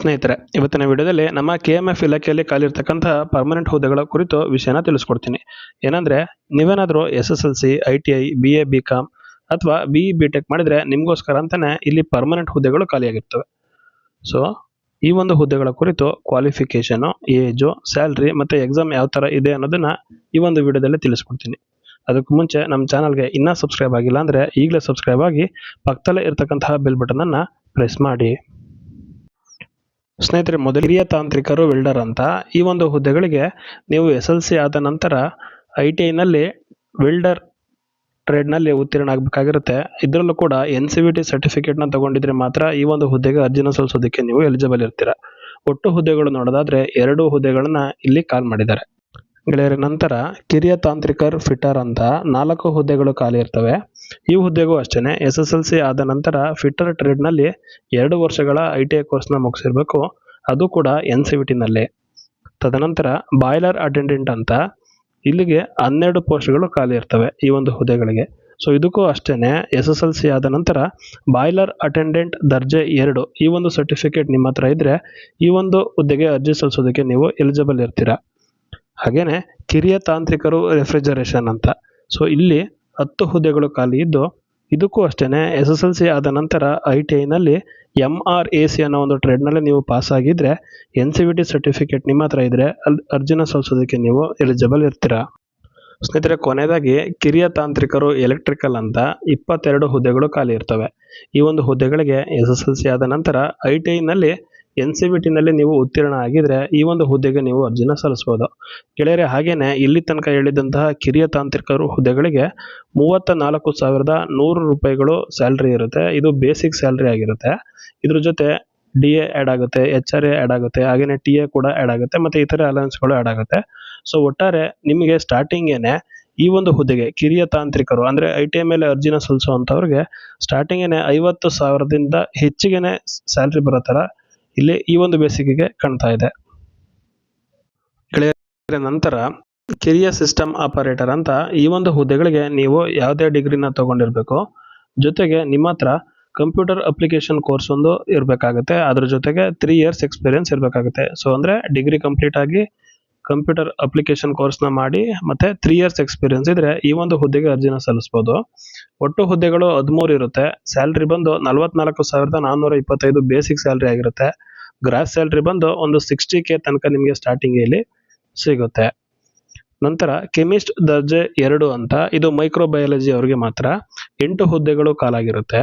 ಸ್ನೇಹಿತರೆ, ಇವತ್ತಿನ ವಿಡಿಯೋದಲ್ಲಿ ನಮ್ಮ ಕೆ ಎಂ ಎಫ್ ಇಲಾಖೆಯಲ್ಲಿ ಕಾಲಿರ್ತಕ್ಕಂತಹ ಪರ್ಮನೆಂಟ್ ಹುದ್ದೆಗಳ ಕುರಿತು ವಿಷಯನ ತಿಳಿಸ್ಕೊಡ್ತೀನಿ. ಏನಂದ್ರೆ, ನೀವೇನಾದರೂ S S L C, I T I, B A, B com ಅಥವಾ ಬಿ ಬಿ ಟೆಕ್ ಮಾಡಿದ್ರೆ ನಿಮಗೋಸ್ಕರ ಅಂತಾನೆ ಇಲ್ಲಿ ಪರ್ಮನೆಂಟ್ ಹುದ್ದೆಗಳು ಖಾಲಿಯಾಗಿರ್ತವೆ. ಸೊ ಈ ಒಂದು ಹುದ್ದೆಗಳ ಕುರಿತು ಕ್ವಾಲಿಫಿಕೇಷನು ಏಜು ಸ್ಯಾಲ್ರಿ ಮತ್ತೆ ಎಕ್ಸಾಮ್ ಯಾವ ಥರ ಇದೆ ಅನ್ನೋದನ್ನ ಈ ಒಂದು ವಿಡಿಯೋದಲ್ಲಿ ತಿಳಿಸ್ಕೊಡ್ತೀನಿ. ಅದಕ್ಕೂ ಮುಂಚೆ ನಮ್ಮ ಚಾನಲ್ಗೆ ಇನ್ನೂ ಸಬ್ಸ್ಕ್ರೈಬ್ ಆಗಿಲ್ಲ ಅಂದರೆ ಈಗಲೇ ಸಬ್ಸ್ಕ್ರೈಬ್ ಆಗಿ ಪಕ್ಕದಲ್ಲೇ ಇರತಕ್ಕಂತಹ ಬೆಲ್ ಬಟನನ್ನು ಪ್ರೆಸ್ ಮಾಡಿ. ಸ್ನೇಹಿತರೆ, ಮೊದಲ ಹಿರಿಯ ತಾಂತ್ರಿಕರು, ವೆಲ್ಡರ್ ಅಂತ ಈ ಒಂದು ಹುದ್ದೆಗಳಿಗೆ ನೀವು ಎಸ್ ಎಲ್ ಸಿ ಆದ ನಂತರ ಐ ಟಿ ಐನಲ್ಲಿ ವೆಲ್ಡರ್ ಟ್ರೇಡ್ನಲ್ಲಿ ಉತ್ತೀರ್ಣ ಆಗಬೇಕಾಗಿರುತ್ತೆ. ಇದರಲ್ಲೂ ಕೂಡ ಎನ್ ಸಿ ವಿ ಟಿ ಸರ್ಟಿಫಿಕೇಟ್ನ ತಗೊಂಡಿದ್ರೆ ಮಾತ್ರ ಈ ಒಂದು ಹುದ್ದೆಗೆ ಅರ್ಜಿನ ಸಲ್ಲಿಸೋದಕ್ಕೆ ನೀವು ಎಲಿಜಿಬಲ್ ಇರ್ತೀರ. ಒಟ್ಟು ಹುದ್ದೆಗಳು ನೋಡೋದಾದ್ರೆ ಎರಡು ಹುದ್ದೆಗಳನ್ನ ಇಲ್ಲಿ ಕಾಲ್ ಮಾಡಿದ್ದಾರೆ. ಗೆಳೆಯರ, ನಂತರ ಕಿರಿಯ ತಾಂತ್ರಿಕರ್ ಫಿಟ್ಟರ್ ಅಂತ ನಾಲ್ಕು ಹುದ್ದೆಗಳು ಖಾಲಿ ಇರ್ತವೆ. ಈ ಹುದ್ದೆಗೂ ಅಷ್ಟೇ ಎಸ್ ಎಸ್ ಎಲ್ ಸಿ ಆದ ನಂತರ ಫಿಟ್ಟರ್ ಟ್ರೇಡ್ನಲ್ಲಿ ಎರಡು ವರ್ಷಗಳ ಐ ಟಿ ಐ ಕೋರ್ಸ್ನ ಮುಗಿಸಿರ್ಬೇಕು. ಅದು ಕೂಡ ಎನ್ ಸಿ ವಿ ಟಿನಲ್ಲಿ ತದನಂತರ ಬಾಯ್ಲರ್ ಅಟೆಂಡೆಂಟ್ ಅಂತ ಇಲ್ಲಿಗೆ ಹನ್ನೆರಡು ಪೋಸ್ಟ್ಗಳು ಖಾಲಿ ಇರ್ತವೆ ಈ ಒಂದು ಹುದ್ದೆಗಳಿಗೆ. ಸೊ, ಇದಕ್ಕೂ ಅಷ್ಟೇ ಎಸ್ ಎಸ್ ಎಲ್ ಸಿ ಆದ ನಂತರ ಬಾಯ್ಲರ್ ಅಟೆಂಡೆಂಟ್ ದರ್ಜೆ ಎರಡು ಈ ಒಂದು ಸರ್ಟಿಫಿಕೇಟ್ ನಿಮ್ಮ ಹತ್ರ ಇದ್ರೆ ಈ ಒಂದು ಹುದ್ದೆಗೆ ಅರ್ಜಿ ಸಲ್ಲಿಸೋದಕ್ಕೆ ನೀವು ಎಲಿಜಿಬಲ್ ಇರ್ತೀರಾ. ಹಾಗೇನೆ ಕಿರಿಯ ತಾಂತ್ರಿಕರು ರೆಫ್ರಿಜರೇಷನ್ ಅಂತ. ಸೊ ಇಲ್ಲಿ ಹತ್ತು ಹುದ್ದೆಗಳು ಖಾಲಿ ಇದ್ದು, ಇದಕ್ಕೂ ಅಷ್ಟೇ ಎಸ್ ಎಸ್ ಎಲ್ ಸಿ ಆದ ನಂತರ ಐ ಟಿ ಐನಲ್ಲಿ ಎಂ ಆರ್ ಎ ಸಿ ಅನ್ನೋ ಒಂದು ಟ್ರೇಡ್ನಲ್ಲಿ ನೀವು ಪಾಸ್ ಆಗಿದ್ದರೆ N C V T certificate ನಿಮ್ಮ ಹತ್ರ ಇದ್ದರೆ ಅಲ್ಲಿ ಅರ್ಜಿನ ಸಲ್ಲಿಸೋದಕ್ಕೆ ನೀವು ಎಲಿಜಿಬಲ್ ಇರ್ತೀರಾ. ಸ್ನೇಹಿತರೆ, ಕೊನೆಯದಾಗಿ ಕಿರಿಯ ತಾಂತ್ರಿಕರು ಎಲೆಕ್ಟ್ರಿಕಲ್ ಅಂತ ಇಪ್ಪತ್ತೆರಡು ಹುದ್ದೆಗಳು ಖಾಲಿ ಇರ್ತವೆ. ಈ ಒಂದು ಹುದ್ದೆಗಳಿಗೆ ಎಸ್ ಎಸ್ ಎಲ್ ಸಿ ಆದ ನಂತರ ಐ ಟಿ ಐನಲ್ಲಿ ಎನ್ ಸಿ ಬಿ ಟಿನಲ್ಲಿ ನೀವು ಉತ್ತೀರ್ಣ ಆಗಿದ್ರೆ ಈ ಒಂದು ಹುದ್ದೆಗೆ ನೀವು ಅರ್ಜಿನ ಸಲ್ಲಿಸ್ಬೋದು. ಗೆಳೆಯರೆ, ಹಾಗೇನೆ ಇಲ್ಲಿ ತನಕ ಹೇಳಿದಂತಹ ಕಿರಿಯ ತಾಂತ್ರಿಕರು ಹುದ್ದೆಗಳಿಗೆ ಮೂವತ್ತ ನಾಲ್ಕು ಸಾವಿರದ ನೂರು ರೂಪಾಯಿಗಳು ಸ್ಯಾಲ್ರಿ ಇರುತ್ತೆ. ಇದು ಬೇಸಿಕ್ ಸ್ಯಾಲ್ರಿ ಆಗಿರುತ್ತೆ. ಇದ್ರ ಜೊತೆ ಡಿ ಎ ಆ್ಯಡ್ ಆಗುತ್ತೆ, ಎಚ್ ಆರ್ ಎ ಆ್ಯಡ್ ಆಗುತ್ತೆ ಹಾಗೆಯೇ ಟಿ ಎ ಕೂಡ ಆ್ಯಡ್ ಆಗುತ್ತೆ, ಮತ್ತು ಇತರೆ ಅಲವೆನ್ಸ್ಗಳು ಆ್ಯಡ್ ಆಗುತ್ತೆ. ಸೊ ಒಟ್ಟಾರೆ ನಿಮಗೆ ಸ್ಟಾರ್ಟಿಂಗೇನೆ ಈ ಒಂದು ಹುದ್ದೆಗೆ ಕಿರಿಯ ತಾಂತ್ರಿಕರು, ಅಂದರೆ ಐ ಟಿ ಐ ಮೇಲೆ ಅರ್ಜಿನ ಸಲ್ಲಿಸುವಂಥವ್ರಿಗೆ ಸ್ಟಾರ್ಟಿಂಗೇನೆ ಐವತ್ತು ಸಾವಿರದಿಂದ ಹೆಚ್ಚಿಗೆನೆ ಸ್ಯಾಲ್ರಿ ಬರೋ ಥರ ಇಲ್ಲಿ ಈ ಒಂದು ಬೇಸಿಗೆಗೆ ಕಾಣ್ತಾ ಇದೆ. ನಂತರ ಕಿರಿಯ ಸಿಸ್ಟಮ್ ಆಪರೇಟರ್ ಅಂತ ಈ ಒಂದು ಹುದ್ದೆಗಳಿಗೆ ನೀವು ಯಾವುದೇ ಡಿಗ್ರಿನ ತಗೊಂಡಿರ್ಬೇಕು. ಜೊತೆಗೆ ನಿಮ್ಮ ಹತ್ರ ಕಂಪ್ಯೂಟರ್ ಅಪ್ಲಿಕೇಶನ್ ಕೋರ್ಸ್ ಒಂದು ಇರಬೇಕಾಗುತ್ತೆ. ಅದ್ರ ಜೊತೆಗೆ ತ್ರೀ ಇಯರ್ಸ್ ಎಕ್ಸ್ಪೀರಿಯನ್ಸ್ ಇರಬೇಕಾಗುತ್ತೆ. ಸೊ ಅಂದ್ರೆ ಡಿಗ್ರಿ ಕಂಪ್ಲೀಟ್ ಆಗಿ ಕಂಪ್ಯೂಟರ್ ಅಪ್ಲಿಕೇಶನ್ ಕೋರ್ಸ್ನ ಮಾಡಿ, ಮತ್ತೆ ತ್ರೀ ಇಯರ್ಸ್ ಎಕ್ಸ್ಪೀರಿಯನ್ಸ್ ಇದ್ರೆ ಈ ಒಂದು ಹುದ್ದೆಗೆ ಅರ್ಜಿನ ಸಲ್ಲಿಸ್ಬೋದು. ಒಟ್ಟು ಹುದ್ದೆಗಳು ಹದಿಮೂರು ಇರುತ್ತೆ. ಸ್ಯಾಲ್ರಿ ಬಂದು ನಲವತ್ನಾಲ್ಕು ಸಾವಿರದ ನಾನ್ನೂರ ಇಪ್ಪತ್ತೈದು ಬೇಸಿಕ್ ಸ್ಯಾಲ್ರಿ ಆಗಿರುತ್ತೆ. ಗ್ರಾಸ್ ಸ್ಯಾಲ್ರಿ ಬಂದು ಒಂದು ಸಿಕ್ಸ್ಟಿ ಕೆ ತನಕ ನಿಮಗೆ ಸ್ಟಾರ್ಟಿಂಗ್ ಇಲ್ಲಿ ಸಿಗುತ್ತೆ. ನಂತರ ಕೆಮಿಸ್ಟ್ ದರ್ಜೆ ಎರಡು ಅಂತ, ಇದು ಮೈಕ್ರೋಬಯಾಲಜಿ ಅವರಿಗೆ ಮಾತ್ರ. ಎಂಟು ಹುದ್ದೆಗಳು ಕಾಲಾಗಿರುತ್ತೆ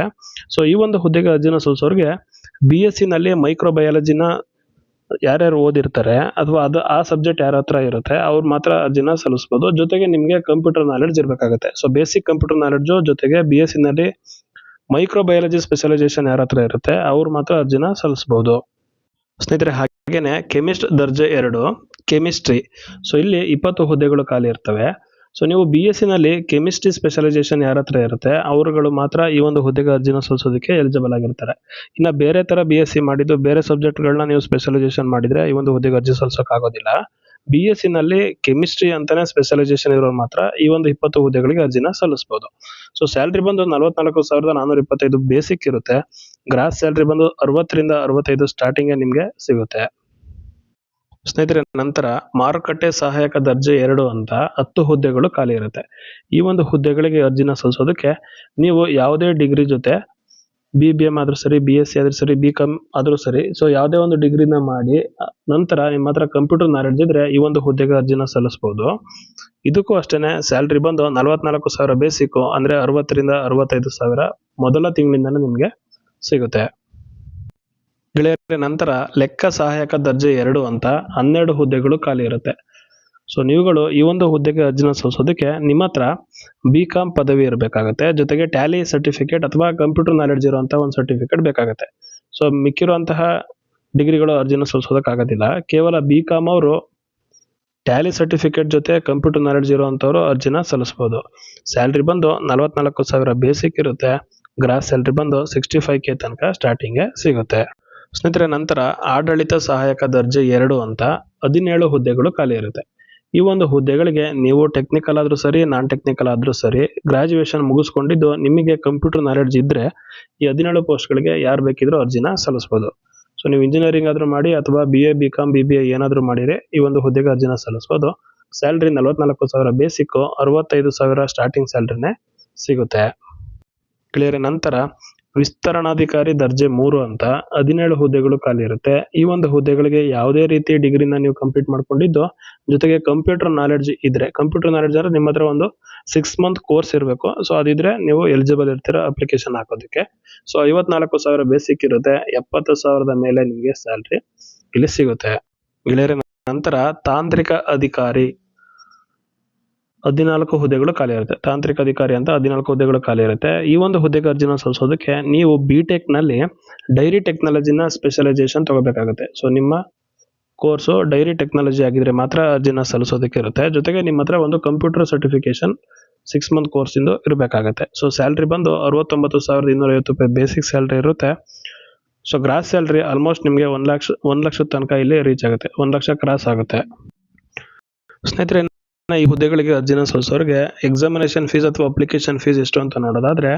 ಸೊ ಈ ಒಂದು ಹುದ್ದೆಗೆ ಅರ್ಜಿನ ಸಲ್ಲಿಸೋರಿಗೆ ಬಿ ಎಸ್ನಲ್ಲಿ ಮೈಕ್ರೋಬಯಾಲಜಿನ ಯಾರ್ಯಾರು ಓದಿರ್ತಾರೆ ಅಥವಾ ಅದು ಆ ಸಬ್ಜೆಕ್ಟ್ ಯಾರ ಹತ್ರ ಇರುತ್ತೆ, ಅವ್ರು ಮಾತ್ರ ಅರ್ಜಿನ ಸಲ್ಲಿಸ್ಬೋದು. ಜೊತೆಗೆ ನಿಮಗೆ ಕಂಪ್ಯೂಟರ್ ನಾಲೆಡ್ಜ್ ಇರಬೇಕಾಗುತ್ತೆ. ಸೊ ಬೇಸಿಕ್ ಕಂಪ್ಯೂಟರ್ ನಾಲೆಡ್ಜು ಜೊತೆಗೆ ಬಿ ಎಸ್ನಲ್ಲಿ ಮೈಕ್ರೋಬಯಾಲಜಿ ಸ್ಪೆಷಲೈಸೇಷನ್ ಯಾರ ಹತ್ರ ಇರುತ್ತೆ, ಅವ್ರು ಮಾತ್ರ ಅರ್ಜಿನ ಸಲ್ಲಿಸ್ಬೋದು. ಸ್ನೇಹಿತರೆ, ಹಾಗೇನೆ ಕೆಮಿಸ್ಟ್ ದರ್ಜೆ ಎರಡು ಕೆಮಿಸ್ಟ್ರಿ ಸೊ ಇಲ್ಲಿ ಇಪ್ಪತ್ತು ಹುದ್ದೆಗಳು ಖಾಲಿ ಇರ್ತವೆ. ಸೊ ನೀವು ಬಿ ಎಸ್ನಲ್ಲಿ ಕೆಮಿಸ್ಟ್ರಿ ಸ್ಪೆಷಲೈಸೇಷನ್ ಯಾರ ಹತ್ರ ಇರುತ್ತೆ, ಅವರುಗಳು ಮಾತ್ರ ಈ ಒಂದು ಹುದ್ದೆಗೆ ಅರ್ಜಿನ ಸಲ್ಲಿಸೋದಕ್ಕೆ ಎಲಿಜಿಬಲ್ ಆಗಿರ್ತಾರೆ. ಇನ್ನು ಬೇರೆ ತರ ಬಿ ಎಸ್ ಸಿ ಮಾಡಿದ್ದು, ಬೇರೆ ಸಬ್ಜೆಕ್ಟ್ಗಳನ್ನ ನೀವು ಸ್ಪೆಷಲೈಸೇಷನ್ ಮಾಡಿದ್ರೆ ಈ ಒಂದು ಹುದ್ದೆಗೆ ಅರ್ಜಿ ಸಲ್ಲಿಸೋಕ್ಕಾಗೋದಿಲ್ಲ ಬಿ ಎಸ್ ಸಿನಲ್ಲಿ ಕೆಮಿಸ್ಟ್ರಿ ಅಂತಾನೆ ಸ್ಪೆಷಲೈಸೇಷನ್ ಇರೋರು ಮಾತ್ರ ಈ ಒಂದು ಇಪ್ಪತ್ತು ಹುದ್ದೆಗಳಿಗೆ ಅರ್ಜಿನ ಸಲ್ಲಿಸಬಹುದು ಸೊ ಸ್ಯಾಲ್ರಿ ಬಂದು ನಲವತ್ನಾಲ್ಕು ಸಾವಿರದ ನಾನ್ನೂರ ಇಪ್ಪತ್ತೈದು ಬೇಸಿಕ್ ಇರುತ್ತೆ. ಗ್ರಾಸ್ ಸ್ಯಾಲ್ರಿ ಬಂದು ಅರವತ್ತರಿಂದ ಅರವತ್ತೈದು ಸ್ಟಾರ್ಟಿಂಗ್ ನಿಮಗೆ ಸಿಗುತ್ತೆ. ಸ್ನೇಹಿತರೆ, ನಂತರ ಮಾರುಕಟ್ಟೆ ಸಹಾಯಕ ದರ್ಜೆ ಎರಡು ಅಂತ ಹತ್ತು ಹುದ್ದೆಗಳು ಖಾಲಿ ಇರುತ್ತೆ. ಈ ಒಂದು ಹುದ್ದೆಗಳಿಗೆ ಅರ್ಜಿನ ಸಲ್ಲಿಸೋದಕ್ಕೆ ನೀವು ಯಾವುದೇ ಡಿಗ್ರಿ ಜೊತೆ ಬಿ ಬಿ ಎಂ ಆದ್ರೂ ಸರಿ ಬಿ ಎಸ್ ಸಿ ಆದ್ರೂ ಸರಿ ಬಿ ಕಾಮ್ ಆದ್ರೂ ಸರಿ ಸೊ ಯಾವುದೇ ಒಂದು ಡಿಗ್ರಿನ ಮಾಡಿ, ನಂತರ ನಿಮ್ಮ ಹತ್ರ ಕಂಪ್ಯೂಟರ್ ನಾಲೆಡ್ಜ್ ಇದ್ರೆ ಈ ಒಂದು ಹುದ್ದೆಗೆ ಅರ್ಜಿನ ಸಲ್ಲಿಸ್ಬೋದು. ಇದಕ್ಕೂ ಅಷ್ಟೇನೆ ಸ್ಯಾಲ್ರಿ ಬಂದು ನಲವತ್ನಾಲ್ಕು ಸಾವಿರ ಬೇಸಿಕ್ ಅಂದ್ರೆ ಅರವತ್ತರಿಂದ ಅರವತ್ತೈದು ಸಾವಿರ ಮೊದಲ ತಿಂಗಳಿಂದನೇ ನಿಮಗೆ ಸಿಗುತ್ತೆ. ಗೆಳೆಯರ, ನಂತರ ಲೆಕ್ಕ ಸಹಾಯಕ ದರ್ಜೆ ಎರಡು ಅಂತ ಹನ್ನೆರಡು ಹುದ್ದೆಗಳು ಖಾಲಿ ಇರುತ್ತೆ. ಸೊ ನೀವುಗಳು ಈ ಒಂದು ಹುದ್ದೆಗೆ ಅರ್ಜಿನ ಸಲ್ಲಿಸೋದಕ್ಕೆ ನಿಮ್ಮ ಹತ್ರ ಬಿ ಕಾಮ್ ಪದವಿ ಇರಬೇಕಾಗುತ್ತೆ. ಜೊತೆಗೆ ಟ್ಯಾಲಿ ಸರ್ಟಿಫಿಕೇಟ್ ಅಥವಾ ಕಂಪ್ಯೂಟರ್ ನಾಲೆಡ್ಜ್ ಇರುವಂಥ ಒಂದು ಸರ್ಟಿಫಿಕೇಟ್ ಬೇಕಾಗುತ್ತೆ. ಸೊ ಮಿಕ್ಕಿರುವಂತಹ ಡಿಗ್ರಿಗಳು ಅರ್ಜಿನ ಸಲ್ಲಿಸೋದಕ್ಕಾಗೋದಿಲ್ಲ. ಕೇವಲ ಬಿ ಕಾಮ್ ಅವರು ಟ್ಯಾಲಿ ಸರ್ಟಿಫಿಕೇಟ್ ಜೊತೆ ಕಂಪ್ಯೂಟರ್ ನಾಲೆಡ್ಜ್ ಇರುವಂಥವ್ರು ಅರ್ಜಿನ ಸಲ್ಲಿಸ್ಬೋದು. ಸ್ಯಾಲ್ರಿ ಬಂದು ನಲವತ್ನಾಲ್ಕು ಸಾವಿರ ಬೇಸಿಕ್ ಇರುತ್ತೆ. ಗ್ರಾಸ್ ಸ್ಯಾಲ್ರಿ ಬಂದು ಸಿಕ್ಸ್ಟಿ ಫೈವ್ ಕೆ ತನಕ ಸ್ಟಾರ್ಟಿಂಗ್ ಸಿಗುತ್ತೆ. ಸ್ನೇಹಿತರೆ, ನಂತರ ಆಡಳಿತ ಸಹಾಯಕ ದರ್ಜೆ ಎರಡು ಅಂತ ಹದಿನೇಳು ಹುದ್ದೆಗಳು ಖಾಲಿ ಇರುತ್ತೆ. ಈ ಒಂದು ಹುದ್ದೆಗಳಿಗೆ ನೀವು ಟೆಕ್ನಿಕಲ್ ಆದ್ರೂ ಸರಿ ನಾನ್ ಟೆಕ್ನಿಕಲ್ ಆದ್ರೂ ಸರಿ ಗ್ರಾಜ್ಯುಯೇಷನ್ ಮುಗಿಸ್ಕೊಂಡಿದ್ದು ನಿಮಗೆ ಕಂಪ್ಯೂಟರ್ ನಾಲೆಡ್ಜ್ ಇದ್ರೆ ಈ ಹದಿನೇಳು ಪೋಸ್ಟ್ಗಳಿಗೆ ಯಾರು ಬೇಕಿದ್ರೂ ಅರ್ಜಿನ ಸಲ್ಲಿಸ್ಬೋದು. ಸೊ ನೀವು ಇಂಜಿನಿಯರಿಂಗ್ ಆದ್ರೂ ಮಾಡಿ ಅಥವಾ B A B com B B A ಏನಾದರೂ ಮಾಡಿರಿ ಈ ಒಂದು ಹುದ್ದೆಗೆ ಅರ್ಜಿನ ಸಲ್ಲಿಸ್ಬೋದು. ಸ್ಯಾಲ್ರಿ ನಲವತ್ನಾಲ್ಕು ಸಾವಿರ ಬೇಸಿಕ್ಕು ಅರವತ್ತೈದು ಸಾವಿರ ಸ್ಟಾರ್ಟಿಂಗ್ ಸ್ಯಾಲ್ರಿನೇ ಸಿಗುತ್ತೆ. ಕ್ಲಿಯರ್. ನಂತರ ವಿಸ್ತರಣಾಧಿಕಾರಿ ದರ್ಜೆ ಮೂರು ಅಂತ ಹದಿನೇಳು ಹುದ್ದೆಗಳು ಖಾಲಿ ಇರುತ್ತೆ. ಈ ಒಂದು ಹುದ್ದೆಗಳಿಗೆ ಯಾವುದೇ ರೀತಿ ಡಿಗ್ರಿನ ನೀವು ಕಂಪ್ಲೀಟ್ ಮಾಡ್ಕೊಂಡಿದ್ದು, ಜೊತೆಗೆ ಕಂಪ್ಯೂಟರ್ ನಾಲೆಡ್ಜ್ ಇದ್ರೆ ಕಂಪ್ಯೂಟರ್ ನಾಲೆಡ್ಜ್ ಅಂದ್ರೆ ನಿಮ್ಮ ಹತ್ರ ಒಂದು ಸಿಕ್ಸ್ ಮಂತ್ ಕೋರ್ಸ್ ಇರಬೇಕು. ಸೊ ಅದಿದ್ರೆ ನೀವು ಎಲಿಜಿಬಲ್ ಇರ್ತೀರ ಅಪ್ಲಿಕೇಶನ್ ಹಾಕೋದಕ್ಕೆ. ಸೊ ಐವತ್ನಾಲ್ಕು ಸಾವಿರ ಬೇಸಿಕ್ ಇರುತ್ತೆ. ಎಪ್ಪತ್ತು ಸಾವಿರದ ಮೇಲೆ ನಿಮಗೆ ಸ್ಯಾಲ್ರಿ ಇಲ್ಲಿ ಸಿಗುತ್ತೆ. ಗೆಳೆಯರ ನಂತರ ತಾಂತ್ರಿಕ ಅಧಿಕಾರಿ. ಹದಿನಾಲ್ಕು ಹುದ್ದೆಗಳು ಖಾಲಿ ಇರುತ್ತೆ. ತಾಂತ್ರಿಕ ಅಧಿಕಾರಿ ಅಂತ ಹದಿನಾಲ್ಕು ಹುದ್ದೆಗಳು ಖಾಲಿ ಇರುತ್ತೆ. ಈ ಒಂದು ಹುದ್ದೆಗೆ ಅರ್ಜಿನ ಸಲ್ಲಿಸೋದಕ್ಕೆ ನೀವು ಬಿ ನಲ್ಲಿ ಡೈರಿ ಟೆಕ್ನಾಲಜಿನ ಸ್ಪೆಷಲೈಸೇಷನ್ ತಗೋಬೇಕಾಗುತ್ತೆ. ಸೊ ನಿಮ್ಮ ಕೋರ್ಸು ಡೈರಿ ಟೆಕ್ನಾಲಜಿ ಆಗಿದ್ರೆ ಮಾತ್ರ ಅರ್ಜಿನ ಸಲ್ಲಿಸೋದಕ್ಕೆ ಇರುತ್ತೆ. ಜೊತೆಗೆ ನಿಮ್ಮ ಹತ್ರ ಒಂದು computer certification six month course ಇಂದು ಇರಬೇಕಾಗುತ್ತೆ. ಸೊ ಸ್ಯಾಲ್ರಿ ಬಂದು ಅರವತ್ತೊಂಬತ್ತು ಸಾವಿರದ ಇನ್ನೂರ ಐವತ್ತು ರೂಪಾಯಿ ಬೇಸಿಕ್ ಸ್ಯಾಲ್ರಿ ಇರುತ್ತೆ. ಸೊ ಗ್ರಾಸ್ ಸ್ಯಾಲ್ರಿ ಆಲ್ಮೋಸ್ಟ್ ನಿಮಗೆ ಒಂದು ಲಕ್ಷ, ಒಂದು ಲಕ್ಷದ ತನಕ ಇಲ್ಲಿ ರೀಚ್ ಆಗುತ್ತೆ. ಒಂದು ಲಕ್ಷ ಕ್ರಾಸ್ ಆಗುತ್ತೆ. ಸ್ನೇಹಿತರೆ ಈ ಹುದ್ದೆಗಳಿಗೆ ಅರ್ಜಿನ ಸಲ್ಲಿಸೋರಿಗೆ ಎಕ್ಸಾಮಿನೇಷನ್ ಫೀಸ್ ಅಥವಾ ಅಪ್ಲಿಕೇಶನ್ ಫೀಸ್ ಎಷ್ಟು ಅಂತ ನೋಡೋದಾದ್ರೆ,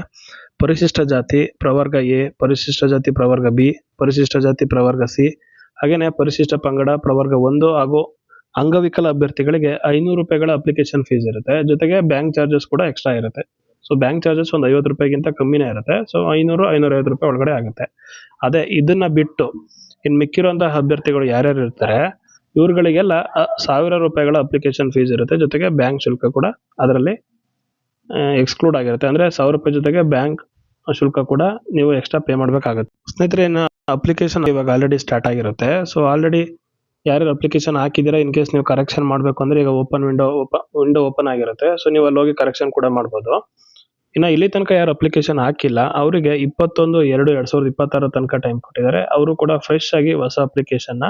ಪರಿಶಿಷ್ಟ ಜಾತಿ ಪ್ರವರ್ಗ ಎ, ಪರಿಶಿಷ್ಟ ಜಾತಿ ಪ್ರವರ್ಗ ಬಿ, ಪರಿಶಿಷ್ಟ ಜಾತಿ ಪ್ರವರ್ಗ ಸಿ, ಹಾಗೇನೆ ಪರಿಶಿಷ್ಟ ಪಂಗಡ ಪ್ರವರ್ಗ ಒಂದು ಹಾಗೂ ಅಂಗವಿಕಲ ಅಭ್ಯರ್ಥಿಗಳಿಗೆ ಐನೂರು ರೂಪಾಯಿಗಳ ಅಪ್ಲಿಕೇಶನ್ ಫೀಸ್ ಇರುತ್ತೆ. ಜೊತೆಗೆ ಬ್ಯಾಂಕ್ ಚಾರ್ಜಸ್ ಕೂಡ ಎಕ್ಸ್ಟ್ರಾ ಇರುತ್ತೆ. ಸೊ ಬ್ಯಾಂಕ್ ಚಾರ್ಜಸ್ ಒಂದು ಐವತ್ತು ರೂಪಾಯಿಗಿಂತ ಕಮ್ಮಿನೇ ಇರುತ್ತೆ. ಸೊ ಐನೂರು ಐನೂರ ಐವತ್ತು ರೂಪಾಯಿ ಒಳಗಡೆ ಆಗುತ್ತೆ. ಅದೇ ಇದನ್ನ ಬಿಟ್ಟು ಇನ್ನು ಮಿಕ್ಕಿರುವಂತಹ ಅಭ್ಯರ್ಥಿಗಳು ಯಾರ್ಯಾರು ಇರ್ತಾರೆ ಇವ್ರುಗಳಿಗೆಲ್ಲ ಸಾವಿರ ರೂಪಾಯಿಗಳ ಅಪ್ಲಿಕೇಶನ್ ಫೀಸ್ ಇರುತ್ತೆ. ಜೊತೆಗೆ ಬ್ಯಾಂಕ್ ಶುಲ್ಕ ಕೂಡ ಅದರಲ್ಲಿ ಎಕ್ಸ್ಕ್ಲೂಡ್ ಆಗಿರುತ್ತೆ. ಅಂದ್ರೆ ಸಾವಿರ ರೂಪಾಯಿ ಜೊತೆಗೆ ಬ್ಯಾಂಕ್ ಶುಲ್ಕ ಕೂಡ ನೀವು ಎಕ್ಸ್ಟ್ರಾ ಪೇ ಮಾಡಬೇಕಾಗುತ್ತೆ. ಸ್ನೇಹಿತರೆ, ಇನ್ನು ಅಪ್ಲಿಕೇಶನ್ ಇವಾಗ ಆಲ್ರೆಡಿ ಸ್ಟಾರ್ಟ್ ಆಗಿರುತ್ತೆ. ಸೊ ಆಲ್ರೆಡಿ ಯಾರ್ಯಾರು ಅಪ್ಲಿಕೇಶನ್ ಹಾಕಿದ್ದೀರಾ ಇನ್ ಕೇಸ್ ನೀವು ಕರೆಕ್ಷನ್ ಮಾಡಬೇಕು ಅಂದ್ರೆ ಈಗ ಓಪನ್ ವಿಂಡೋ ವಿಂಡೋ ಓಪನ್ ಆಗಿರುತ್ತೆ. ಸೊ ನೀವು ಅಲ್ಲಿ ಹೋಗಿ ಕರೆಕ್ಷನ್ ಕೂಡ ಮಾಡ್ಬೋದು. ಇನ್ನು ಇಲ್ಲಿ ತನಕ ಯಾರು ಅಪ್ಲಿಕೇಶನ್ ಹಾಕಿಲ್ಲ. ಅವರಿಗೆ ಇಪ್ಪತ್ತೊಂದು, ಎರಡು ಎರಡು ಸಾವಿರದ ಇಪ್ಪತ್ತಾರು ತನಕ ಟೈಮ್ ಕೊಟ್ಟಿದ್ದಾರೆ. ಅವರು ಕೂಡ ಫ್ರೆಶ್ ಆಗಿ ಹೊಸ ಅಪ್ಲಿಕೇಶನ್ನ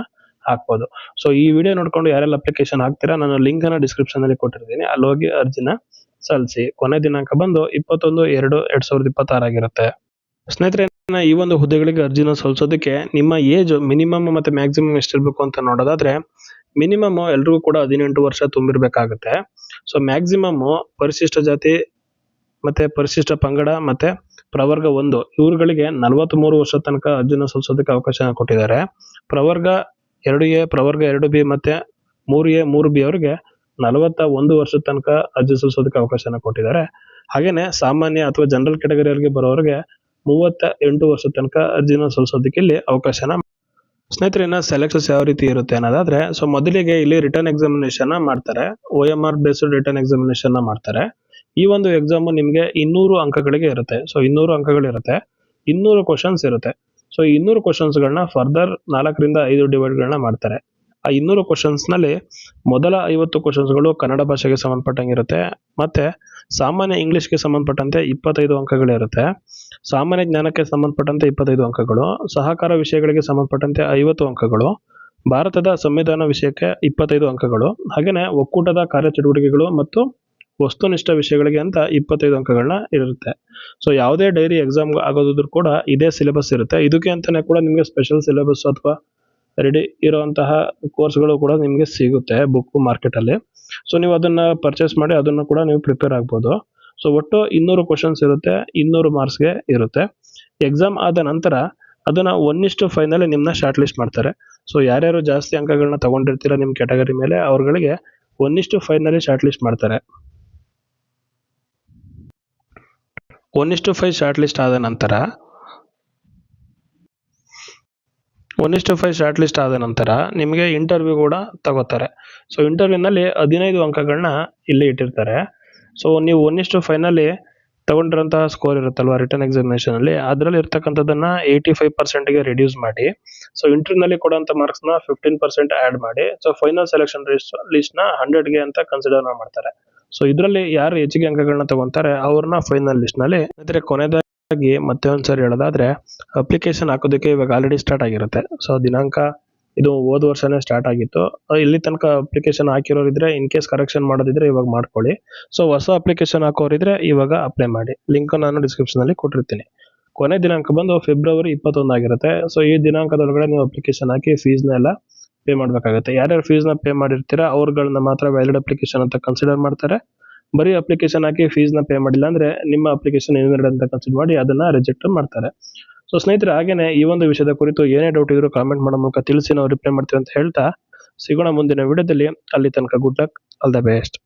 ಹಾಕ್ಬೋದು. ಸೊ ಈ ವಿಡಿಯೋ ನೋಡ್ಕೊಂಡು ಯಾರೆಲ್ಲ ಅಪ್ಲಿಕೇಶನ್ ಹಾಕ್ತೀರಾ, ನಾನು ಲಿಂಕ್ ಅನ್ನ ಡಿಸ್ಕ್ರಿಪ್ಷನ್ ಅಲ್ಲಿ ಕೊಟ್ಟಿರ್ತೀನಿ. ಅಲ್ಲಿ ಹೋಗಿ ಅರ್ಜಿನ ಸಲ್ಲಿಸಿ. ಕೊನೆ ದಿನಾಂಕ ಬಂದು ಇಪ್ಪತ್ತೊಂದು ಎರಡು ಎರಡ್ ಸಾವಿರದ ಇಪ್ಪತ್ತಾರು ಆಗಿರುತ್ತೆ. ಸ್ನೇಹಿತರೆ, ಈ ಒಂದು ಹುದ್ದೆಗಳಿಗೆ ಅರ್ಜಿನ ಸಲ್ಲಿಸೋದಕ್ಕೆ ನಿಮ್ಮ ಏಜ್ ಮಿನಿಮಮ್ ಮತ್ತೆ ಮ್ಯಾಕ್ಸಿಮಮ್ ಎಷ್ಟಿರ್ಬೇಕು ಅಂತ ನೋಡೋದಾದ್ರೆ ಮಿನಿಮಮ್ ಎಲ್ರಿಗೂ ಕೂಡ ಹದಿನೆಂಟು ವರ್ಷ ತುಂಬಿರ್ಬೇಕಾಗುತ್ತೆ. ಸೊ ಮ್ಯಾಕ್ಸಿಮಮ್ ಪರಿಶಿಷ್ಟ ಜಾತಿ ಮತ್ತೆ ಪರಿಶಿಷ್ಟ ಪಂಗಡ ಮತ್ತೆ ಪ್ರವರ್ಗ ಒಂದು, ಇವ್ರುಗಳಿಗೆ ನಲವತ್ತ್ ಮೂರು ವರ್ಷ ತನಕ ಅರ್ಜಿನ ಸಲ್ಲಿಸೋದಕ್ಕೆ ಅವಕಾಶ ಕೊಟ್ಟಿದ್ದಾರೆ. ಪ್ರವರ್ಗ ಎರಡು ಎ ಪ್ರವರ್ಗ ಎರಡು ಬಿ ಮತ್ತೆ ಮೂರು ಎ ಮೂರು ಬಿ ಅವರಿಗೆ ನಲವತ್ತ ಒಂದು ವರ್ಷದ ತನಕ ಅರ್ಜಿ ಸಲ್ಲಿಸೋದಕ್ಕೆ ಅವಕಾಶನ ಕೊಟ್ಟಿದ್ದಾರೆ. ಹಾಗೇನೆ ಸಾಮಾನ್ಯ ಅಥವಾ ಜನರಲ್ ಕೆಟಗರಿಯವರಿಗೆ ಬರೋರಿಗೆ ಮೂವತ್ತ ಎಂಟು ವರ್ಷ ತನಕ ಅರ್ಜಿನ ಸಲ್ಲಿಸೋದಕ್ಕೆ ಇಲ್ಲಿ ಅವಕಾಶನ ಸ್ನೇಹಿತರೆ, ಇನ್ನ ಸೆಲೆಕ್ಷನ್ಸ್ ಯಾವ ರೀತಿ ಇರುತ್ತೆ ಅನ್ನೋದಾದ್ರೆ ಸೊ ಮೊದಲಿಗೆ ಇಲ್ಲಿ ರಿಟರ್ನ್ ಎಕ್ಸಾಮಿನೇಷನ್ ಮಾಡ್ತಾರೆ. O M R based written examination ಮಾಡ್ತಾರೆ. ಈ ಒಂದು ಎಕ್ಸಾಮ್ ನಿಮ್ಗೆ ಇನ್ನೂರು ಅಂಕಗಳಿಗೆ ಇರುತ್ತೆ. ಸೊ ಇನ್ನೂರು ಅಂಕಗಳಿರುತ್ತೆ. ಇನ್ನೂರು ಕ್ವಶನ್ಸ್ ಇರುತ್ತೆ. ಸೊ ಇನ್ನೂರು ಕ್ವಶನ್ಸ್ ಗಳನ್ನ ಫರ್ದರ್ ನಾಲ್ಕರಿಂದ ಐದು ಡಿವೈಡ್ ಗಳನ್ನ ಮಾಡ್ತಾರೆ. ಆ ಇನ್ನೂರು ಕ್ವಶನ್ಸ್ನಲ್ಲಿ ಮೊದಲ ಐವತ್ತು ಕ್ವಶನ್ಸ್ಗಳು ಕನ್ನಡ ಭಾಷೆಗೆ ಸಂಬಂಧಪಟ್ಟಂಗಿರುತ್ತೆ. ಮತ್ತೆ ಸಾಮಾನ್ಯ ಇಂಗ್ಲೀಷ್ಗೆ ಸಂಬಂಧಪಟ್ಟಂತೆ ಇಪ್ಪತ್ತೈದು ಅಂಕಗಳಿರುತ್ತೆ. ಸಾಮಾನ್ಯ ಜ್ಞಾನಕ್ಕೆ ಸಂಬಂಧಪಟ್ಟಂತೆ ಇಪ್ಪತ್ತೈದು ಅಂಕಗಳು. ಸಹಕಾರ ವಿಷಯಗಳಿಗೆ ಸಂಬಂಧಪಟ್ಟಂತೆ ಐವತ್ತು ಅಂಕಗಳು. ಭಾರತದ ಸಂವಿಧಾನ ವಿಷಯಕ್ಕೆ ಇಪ್ಪತ್ತೈದು ಅಂಕಗಳು. ಹಾಗೆಯೇ ಒಕ್ಕೂಟದ ಕಾರ್ಯಚಟುವಟಿಕೆಗಳು ಮತ್ತು ವಸ್ತುನಿಷ್ಠ ವಿಷಯಗಳಿಗೆ ಅಂತ ಇಪ್ಪತ್ತೈದು ಅಂಕಗಳನ್ನ ಇರುತ್ತೆ. ಸೊ ಯಾವುದೇ ಡೈರಿ ಎಕ್ಸಾಮ್ ಆಗೋದಿದ್ರು ಕೂಡ ಇದೇ ಸಿಲೆಬಸ್ ಇರುತ್ತೆ. ಇದಕ್ಕೆ ಅಂತಾನೆ ಕೂಡ ನಿಮಗೆ ಸ್ಪೆಷಲ್ ಸಿಲೆಬಸ್ ಅಥವಾ ರೆಡಿ ಇರುವಂತಹ ಕೋರ್ಸ್ಗಳು ಕೂಡ ನಿಮಗೆ ಸಿಗುತ್ತೆ ಬುಕ್ ಮಾರ್ಕೆಟ್ ಅಲ್ಲಿ. ಸೊ ನೀವು ಅದನ್ನ ಪರ್ಚೇಸ್ ಮಾಡಿ ಅದನ್ನು ಕೂಡ ನೀವು ಪ್ರಿಪೇರ್ ಆಗ್ಬೋದು. ಸೊ ಒಟ್ಟು ಇನ್ನೂರು ಕ್ವಶನ್ಸ್ ಇರುತ್ತೆ, ಇನ್ನೂರು ಮಾರ್ಕ್ಸ್ಗೆ ಇರುತ್ತೆ. ಎಕ್ಸಾಮ್ ಆದ ನಂತರ ಅದನ್ನ ಒನ್ ಇಷ್ಟು ಫೈನಲ್ ನಿಮ್ಮನ್ನ ಶಾರ್ಟ್ ಲಿಸ್ಟ್ ಮಾಡ್ತಾರೆ. ಸೊ ಯಾರ್ಯಾರು ಜಾಸ್ತಿ ಅಂಕಗಳನ್ನ ತಗೊಂಡಿರ್ತೀರಾ ನಿಮ್ಮ ಕ್ಯಾಟಗರಿ ಮೇಲೆ ಅವ್ರಗಳಿಗೆ one is to finally shortlist ಮಾಡ್ತಾರೆ. One is to five shortlist ಆದ ನಂತರ ಒನ್ ಇಷ್ಟು ಫೈವ್ ಶಾರ್ಟ್ ಲಿಸ್ಟ್ ಆದ ನಂತರ ನಿಮಗೆ ಇಂಟರ್ವ್ಯೂ ಕೂಡ ತಗೋತಾರೆ. ಸೊ ಇಂಟರ್ವ್ಯೂನಲ್ಲಿ ಹದಿನೈದು ಅಂಕಗಳನ್ನ ಇಲ್ಲಿ ಇಟ್ಟಿರ್ತಾರೆ. ಸೊ ನೀವು ಒನ್ ಇಷ್ಟು ಫೈನಲ್ಲಿ ತಗೊಂಡಿರೋಂತಹ ಸ್ಕೋರ್ ಇರುತ್ತಲ್ವ ರಿಟರ್ನ್ ಎಕ್ಸಾಮಿನೇಷನ್ ಅಲ್ಲಿ, ಅದರಲ್ಲಿ ಇರ್ತಕ್ಕಂಥದ್ದನ್ನ ಏಯ್ಟಿ ಫೈವ್ ಪರ್ಸೆಂಟ್ಗೆ ರಿಡ್ಯೂಸ್ ಮಾಡಿ ಸೊ ಇಂಟರ್ನಲ್ಲಿ ಮಾರ್ಕ್ಸ್ನ ಫಿಫ್ಟೀನ್ ಪರ್ಸೆಂಟ್ ಆಡ್ ಮಾಡಿ ಸೊ ಫೈನಲ್ ಸೆಲೆಕ್ಷನ್ ಲಿಸ್ಟ್ನ ಹಂಡ್ರೆಡ್ಗೆ ಅಂತ ಕನ್ಸಿಡರ್ ಮಾಡ್ತಾರೆ. ಸೊ ಇದರಲ್ಲಿ ಯಾರು ಹೆಚ್ಚಿಗೆ ಅಂಕಗಳನ್ನ ತಗೊಂತಾರೆ, ಅವ್ರನ್ನ ಫೈನಲ್ ಲಿಸ್ಟ್ನಲ್ಲಿ. ಅಂದ್ರೆ ಕೊನೆದಾಗಿ ಮತ್ತೆ ಒಂದ್ಸರಿ ಹೇಳೋದಾದ್ರೆ ಅಪ್ಲಿಕೇಶನ್ ಹಾಕೋದಕ್ಕೆ ಇವಾಗ ಆಲ್ರೆಡಿ ಸ್ಟಾರ್ಟ್ ಆಗಿರುತ್ತೆ. ಸೊ ದಿನಾಂಕ ಇದು ಹೋದ ವರ್ಷನೇ ಸ್ಟಾರ್ಟ್ ಆಗಿತ್ತು. ಇಲ್ಲಿ ತನಕ ಅಪ್ಲಿಕೇಶನ್ ಹಾಕಿರೋರಿದ್ರೆ ಇನ್ ಕೇಸ್ ಕರೆಕ್ಷನ್ ಮಾಡೋದಿದ್ರೆ ಇವಾಗ ಮಾಡ್ಕೊಳ್ಳಿ. ಸೊ ಹೊಸ ಅಪ್ಲಿಕೇಶನ್ ಹಾಕೋರಿದ್ರೆ ಇವಾಗ ಅಪ್ಲೈ ಮಾಡಿ. ಲಿಂಕ್ ನಾನು ಡಿಸ್ಕ್ರಿಪ್ಷನ್ ಅಲ್ಲಿ ಕೊಟ್ಟಿರ್ತೀನಿ. ಕೊನೆ ದಿನಾಂಕ ಬಂದು ಫೆಬ್ರವರಿ ಇಪ್ಪತ್ತೊಂದು ಆಗಿರುತ್ತೆ. ಸೊ ಈ ದಿನಾಂಕದೊಳಗಡೆ ನೀವು ಅಪ್ಲಿಕೇಶನ್ ಹಾಕಿ ಫೀಸ್ನ ಎಲ್ಲ ಪೇ ಮಾಡಬೇಕಾಗುತ್ತೆ. ಯಾರ್ಯಾರು ಫೀಸ್ನ ಪೇ ಮಾಡಿರ್ತೀರಾ, ಅವ್ರುಗಳನ್ನ ಮಾತ್ರ ವ್ಯಾಲಿಡ್ ಅಪ್ಲಿಕೇಶನ್ ಅಂತ ಕನ್ಸಿಡರ್ ಮಾಡ್ತಾರೆ. ಬರೀ ಅಪ್ಲಿಕೇಶನ್ ಹಾಕಿ ಫೀಸ್ನ ಪೇ ಮಾಡಿಲ್ಲ ಅಂದ್ರೆ ನಿಮ್ಮ ಅಪ್ಲಿಕೇಶನ್ ಇನ್ವೆಲ್ಡ್ ಅಂತ ಕನ್ಸಿಡರ್ ಮಾಡಿ ಅದನ್ನ ರಿಜೆಕ್ಟ್ ಮಾಡ್ತಾರೆ. ಸೊ ಸ್ನೇಹಿತರೆ, ಹಾಗೇನೆ ಈ ಒಂದು ವಿಷಯದ ಕುರಿತು ಏನೇ ಡೌಟ್ ಇದ್ರೂ ಕಾಮೆಂಟ್ ಮಾಡೋ ಮೂಲಕ ತಿಳಿಸಿ ನಾವು ರಿಪ್ಲೈ ಮಾಡ್ತೀವಿ ಅಂತ ಹೇಳ್ತಾ ಸಿಗೋಣ ಮುಂದಿನ ವಿಡಿಯೋದಲ್ಲಿ. ಅಲ್ಲಿ ತನಕ good luck all the best